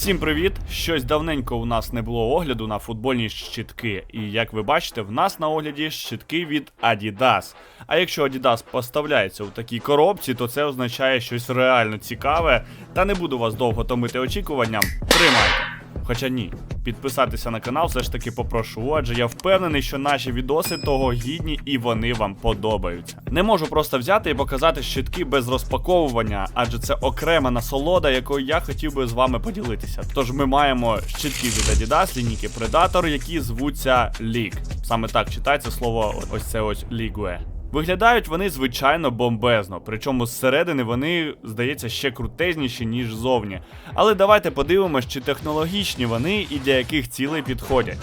Всім привіт! Щось давненько у нас не було огляду на футбольні щитки. І як ви бачите, в нас на огляді щитки від Adidas. А якщо Adidas поставляється у такій коробці, то це означає щось реально цікаве. Та не буду вас довго томити очікуванням. Тримайте! Хоча ні, підписатися на канал все ж таки попрошу, адже я впевнений, що наші відоси того гідні і вони вам подобаються. Не можу просто взяти і показати щитки без розпаковування, адже це окрема насолода, якою я хотів би з вами поділитися. Тож ми маємо щитки від Adidas, лінійки Predator, які звуться League. Саме так читається слово ось це ось Ligue. Виглядають вони звичайно бомбезно, причому зсередини вони, здається, ще крутезніші, ніж зовні. Але давайте подивимось, чи технологічні вони і для яких цілей підходять.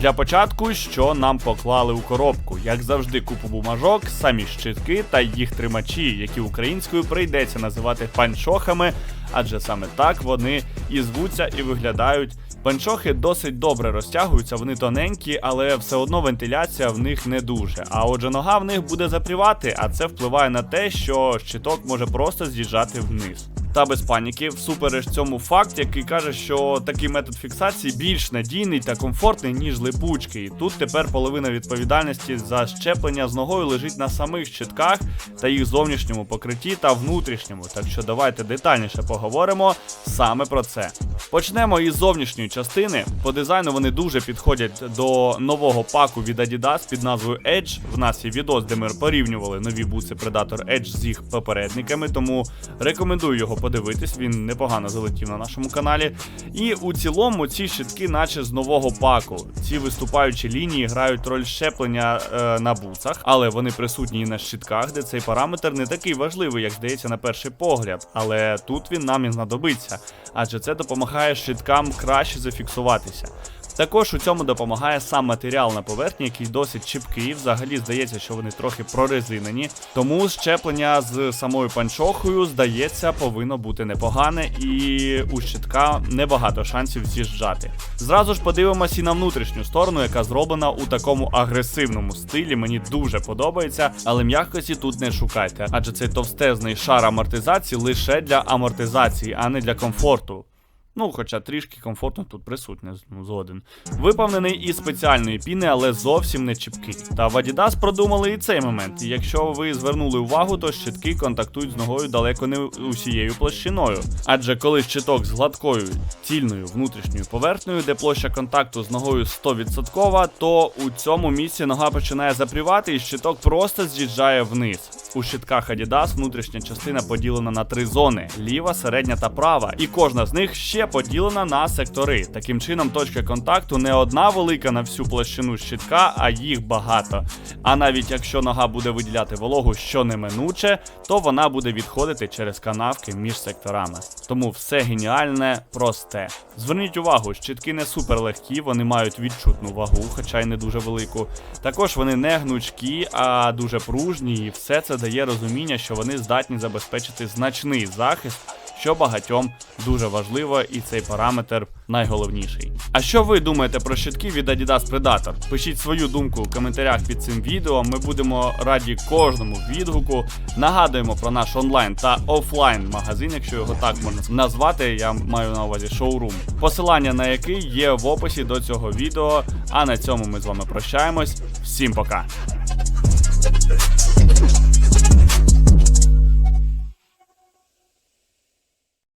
Для початку, що нам поклали у коробку, як завжди, купу бумажок, самі щитки та їх тримачі, які українською прийдеться називати панчохами, адже саме так вони і звуться і виглядають. Панчохи досить добре розтягуються, вони тоненькі, але все одно вентиляція в них не дуже. А отже, нога в них буде запрівати, а це впливає на те, що щиток може просто з'їжджати вниз. Та без паніки, всупереч цьому факт, який каже, що такий метод фіксації більш надійний та комфортний, ніж липучки. І тут тепер половина відповідальності за щеплення з ногою лежить на самих щитках та їх зовнішньому покритті та внутрішньому. Так що давайте детальніше поговоримо саме про це. Почнемо із зовнішньої частини. По дизайну вони дуже підходять до нового паку від Adidas під назвою Edge. В нас є відос, де ми порівнювали нові бутси Predator Edge з їх попередниками, тому рекомендую його подивитись. Він непогано залетів на нашому каналі. І у цілому ці щитки, наче з нового паку. Ці виступаючі лінії грають роль щеплення е, на бутсах, але вони присутні і на щитках, де цей параметр не такий важливий, як здається на перший погляд. Але тут він нам і знадобиться, адже це допомагає щиткам краще зафіксуватися. Також у цьому допомагає сам матеріал на поверхні, який досить чіпкий. Взагалі здається, що вони трохи прорезинені. Тому щеплення з самою панчохою, здається, повинно бути непогане, і у щитка небагато шансів з'їжджати. Зразу ж подивимось і на внутрішню сторону, яка зроблена у такому агресивному стилі. Мені дуже подобається, але м'якості тут не шукайте, адже цей товстезний шар амортизації лише для амортизації, а не для комфорту. Ну, хоча трішки комфортно тут присутня, ну, згоден. Виповнений із спеціальної піни, але зовсім не чіпкий. Та в Adidas продумали і цей момент. І якщо ви звернули увагу, то щитки контактують з ногою далеко не усією площиною. Адже коли щиток з гладкою цільною внутрішньою поверхнею, де площа контакту з ногою 100%, то у цьому місці нога починає запрівати, і щиток просто з'їжджає вниз. У щитках Adidas внутрішня частина поділена на три зони: ліва, середня та права. І кожна з них ще поділена на сектори. Таким чином, точка контакту не одна велика на всю площину щитка, а їх багато. А навіть якщо нога буде виділяти вологу, що неминуче, то вона буде відходити через канавки між секторами. Тому все геніальне, просте. Зверніть увагу, щитки не супер легкі, вони мають відчутну вагу, хоча й не дуже велику. Також вони не гнучкі, а дуже пружні, і все це дає розуміння, що вони здатні забезпечити значний захист, що багатьом дуже важливо, і цей параметр найголовніший. А що ви думаєте про щитки від Adidas Predator? Пишіть свою думку у коментарях під цим відео. Ми будемо раді кожному відгуку. Нагадуємо про наш онлайн та офлайн магазин, якщо його так можна назвати. Я маю на увазі шоурум. Посилання на який є в описі до цього відео. А на цьому ми з вами прощаємось. Всім пока!